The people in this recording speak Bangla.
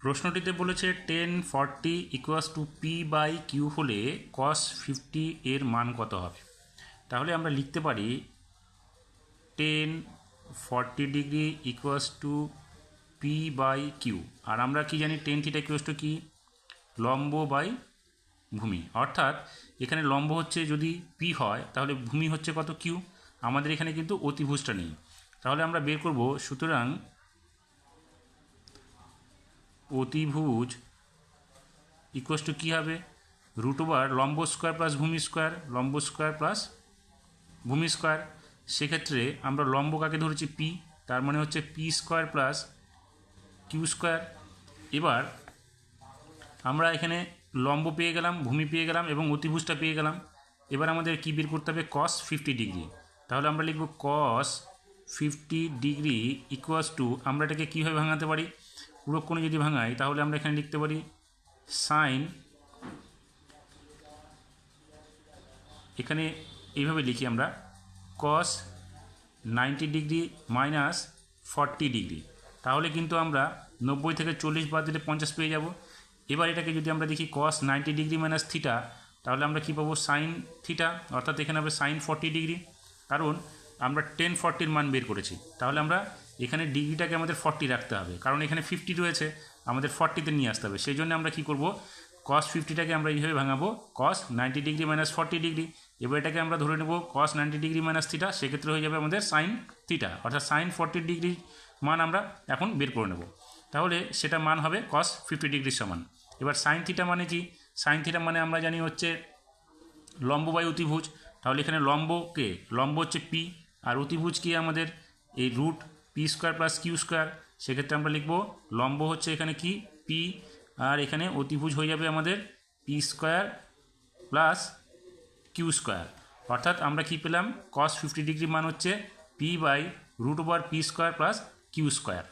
প্রশ্নটিতে বলেছে tan forty equals to p by q হলে কস ফিফটি এর মান কত হবে? তাহলে আমরা লিখতে পারি tan forty degree equals to p by q আর আমরা কি জানি টেন থিটা ইকুয়াস টু কি? লম্ব বাই ভূমি। অর্থাৎ এখানে লম্ব হচ্ছে যদি পি হয়, তাহলে ভূমি হচ্ছে কত কিউ আমাদের এখানে কিন্তু অতিভুজটা নেই। তাহলে আমরা বের করব, সুতরাং অতিভুজ ইকুয়াস টু কী হবে? রুট ওভার লম্ব স্কোয়ার প্লাস ভূমি স্কোয়ার লম্ব স্কোয়ার প্লাস ভূমি স্কোয়ার সেক্ষেত্রে আমরা লম্ব কাকে ধরেছি? পি তার মানে হচ্ছে p square plus q square এবার আমরা এখানে লম্ব পেয়ে গেলাম, ভূমি পেয়ে গেলাম এবং অতিভুজটা পেয়ে গেলাম। এবার আমাদের কী বের করতে হবে? কস ফিফটি ডিগ্রি তাহলে আমরা লিখব cos fifty degree equals to আমরা এটাকে কীভাবে ভাঙাতে পারি? পুরো কোণে যদি ভাঙাই, তাহলে আমরা এখানে লিখতে পারি সাইন এখানে এইভাবে লিখি আমরা cos ninety degree minus forty degree তাহলে কিন্তু আমরা নব্বই থেকে চল্লিশ বাদ দিলে পঞ্চাশ পেয়ে যাব। এবার এটাকে যদি আমরা দেখি cos ninety degree minus theta তাহলে আমরা কী পাবো? সাইন থিটা অর্থাৎ এখানে হবে সাইন ফর্টি ডিগ্রি কারণ আমরা টেন ফর্টির মান বের করেছি। তাহলে আমরা এখানে ডিগ্রিটাকে আমাদের ফর্টি রাখতে হবে। কারণ এখানে ফিফটি রয়েছে, আমাদের ফর্টিতে নিয়ে আসতে হবে। সেই জন্য আমরা কী করব? কস ফিফটিটাকে আমরা এইভাবে ভাঙাবো। Cos ninety degree minus forty degree এবার এটাকে আমরা ধরে নেব cos ninety degree minus theta সেক্ষেত্রে হয়ে যাবে আমাদের সাইন থিটা অর্থাৎ সাইন ফর্টি ডিগ্রি মান আমরা এখন বের করে নেব। তাহলে সেটা মান হবে কস ফিফটি ডিগ্রির সমান। এবার সাইন থিটা মানে কি? সাইন থিটা মানে আমরা জানি হচ্ছে লম্ব বাই অতিভুজ তাহলে এখানে লম্বকে, লম্ব হচ্ছে পি আর অতিভুজ কি আমাদের? এই root p square plus q square সেক্ষেত্রে আমরা লিখব লম্ব হচ্ছে এখানে কি? পি আর এখানে অতিভুজ হয়ে যাবে আমাদের p square plus q square অর্থাৎ আমরা কি পেলাম? কস ফিফটি ডিগ্রি মান হচ্ছে p by root over p square plus q square